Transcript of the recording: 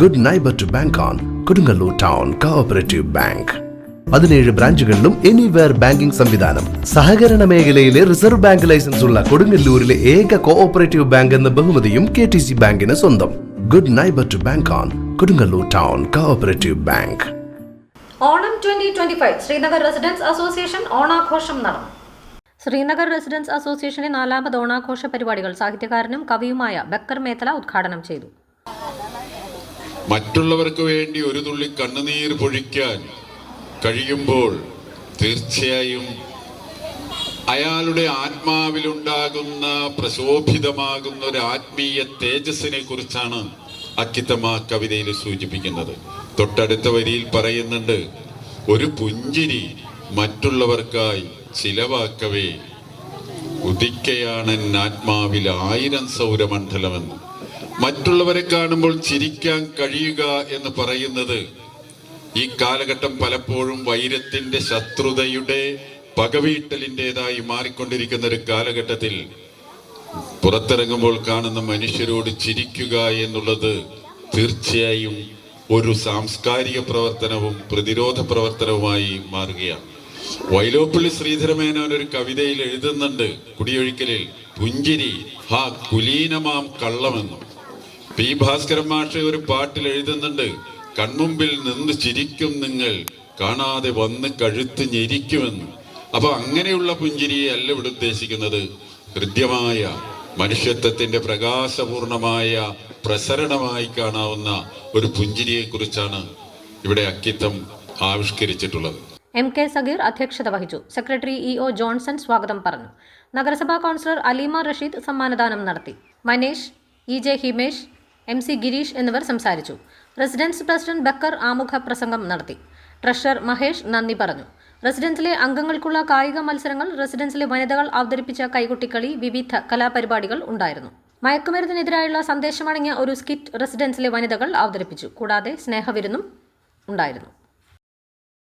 Good neighbour to bank on Kodungallur town cooperative bank പതിനേഴ് ബ്രാഞ്ചുകളിലും anywhere banking സംവിധാനം. സഹകരണ മേഖലയിലെ റിസർവ് ബാങ്ക് ലൈസൻസ് ഉള്ള കൊടുങ്ങല്ലൂരിലെ ഏക കോഓപ്പറേറ്റീവ് ബാങ്ക് എന്ന ബഹുമതിയും കെ ടി സി ബാങ്കിന് സ്വന്തം. Good neighbour to bank on Kodungallur town cooperative bank Onam twenty twenty five Srinagar residence association ഓണാഘോഷം നടന്നു. ശ്രീനഗർ റെസിഡൻസ് അസോസിയേഷന്റെ നാലാമത് ഓണാഘോഷ പരിപാടികൾ സാഹിത്യകാരനും കവിയുമായ ബക്കർ മേത്തല ഉദ്ഘാടനം ചെയ്തു. മറ്റുള്ളവർക്ക് വേണ്ടി ഒരു തുള്ളി കണ്ണുനീർ പൊഴിക്കാൻ കഴിയുമ്പോൾ തീർച്ചയായും അയാളുടെ ആത്മാവിലുണ്ടാകുന്ന പ്രശോഭിതമാകുന്ന ഒരു ആത്മീയ തേജസ്സിനെ കുറിച്ചാണ് അക്കിത്തമ്മ കവിതയിൽ സൂചിപ്പിക്കുന്നത്. തൊട്ടടുത്ത വരിയിൽ പറയുന്നുണ്ട് ഒരു പുഞ്ചിരി മറ്റുള്ളവർക്കായി ചിലവാക്കവേ ഉദിക്കയാണൻ ആത്മാവിൽ ആയിരം സൗരമണ്ഡലമെന്ന്. മറ്റുള്ളവരെ കാണുമ്പോൾ ചിരിക്കാൻ കഴിയുക എന്ന് പറയുന്നത് ഈ കാലഘട്ടം പലപ്പോഴും വൈരത്തിന്റെ ശത്രുതയുടെ പകവീട്ടലിന്റെതായി മാറിക്കൊണ്ടിരിക്കുന്ന ഒരു കാലഘട്ടത്തിൽ പുറത്തിറങ്ങുമ്പോൾ കാണുന്ന മനുഷ്യരോട് ചിരിക്കുക എന്നുള്ളത് തീർച്ചയായും ഒരു സാംസ്കാരിക പ്രവർത്തനവും പ്രതിരോധ പ്രവർത്തനവുമായി മാറുകയാണ്. വൈലോപ്പള്ളി ശ്രീധരമേനോൻ ഒരു കവിതയിൽ എഴുതുന്നുണ്ട് കുടിയൊഴിക്കലിൽ പുഞ്ചിരി ഹാ കുലീനമാം കള്ളമെന്നും. പി ഭാസ്കരൻ മാഷ് ഒരു പാട്ടിൽ എഴുതുന്നുണ്ട് കൺമുമ്പിൽ നിന്ന് ചിരിക്കും നിങ്ങൾ കാണാതെ വന്ന് കഴുത്ത് ഞെരിക്കുമെന്ന്. അപ്പൊ അങ്ങനെയുള്ള പുഞ്ചിരിയെ അല്ല ഇവിടെ ഉദ്ദേശിക്കുന്നത്. ഹൃദ്യമായ മനുഷ്യത്വത്തിന്റെ പ്രകാശപൂർണമായ പ്രസരണമായി കാണാവുന്ന ഒരു പുഞ്ചിരിയെ കുറിച്ചാണ് ഇവിടെ അക്കിത്തം ആവിഷ്കരിച്ചിട്ടുള്ളത്. എം കെ സഗീർ അധ്യക്ഷത വഹിച്ചു. സെക്രട്ടറി ഇ ഒ ജോൺസൺ സ്വാഗതം പറഞ്ഞു. നഗരസഭാ കൗൺസിലർ അലീമ റഷീദ് സമ്മാനദാനം നടത്തി. Manesh E J Himesh M C Girish എന്നിവർ സംസാരിച്ചു. റെസിഡൻസ് പ്രസിഡന്റ് ബക്കർ ആമുഖ പ്രസംഗം നടത്തി. ട്രഷറർ മഹേഷ് നന്ദി പറഞ്ഞു. റെസിഡൻസിലെ അംഗങ്ങൾക്കുള്ള കായിക മത്സരങ്ങൾ റെസിഡൻസിലെ വനിതകൾ അവതരിപ്പിച്ച കൈകൊട്ടിക്കളി വിവിധ കലാപരിപാടികൾ ഉണ്ടായിരുന്നു. മയക്കുമരുന്നിനെതിരായുള്ള സന്ദേശമടങ്ങിയ ഒരു സ്കിറ്റ് റെസിഡൻസിലെ വനിതകൾ അവതരിപ്പിച്ചു. കൂടാതെ സ്നേഹവിരുന്നും ഉണ്ടായിരുന്നു.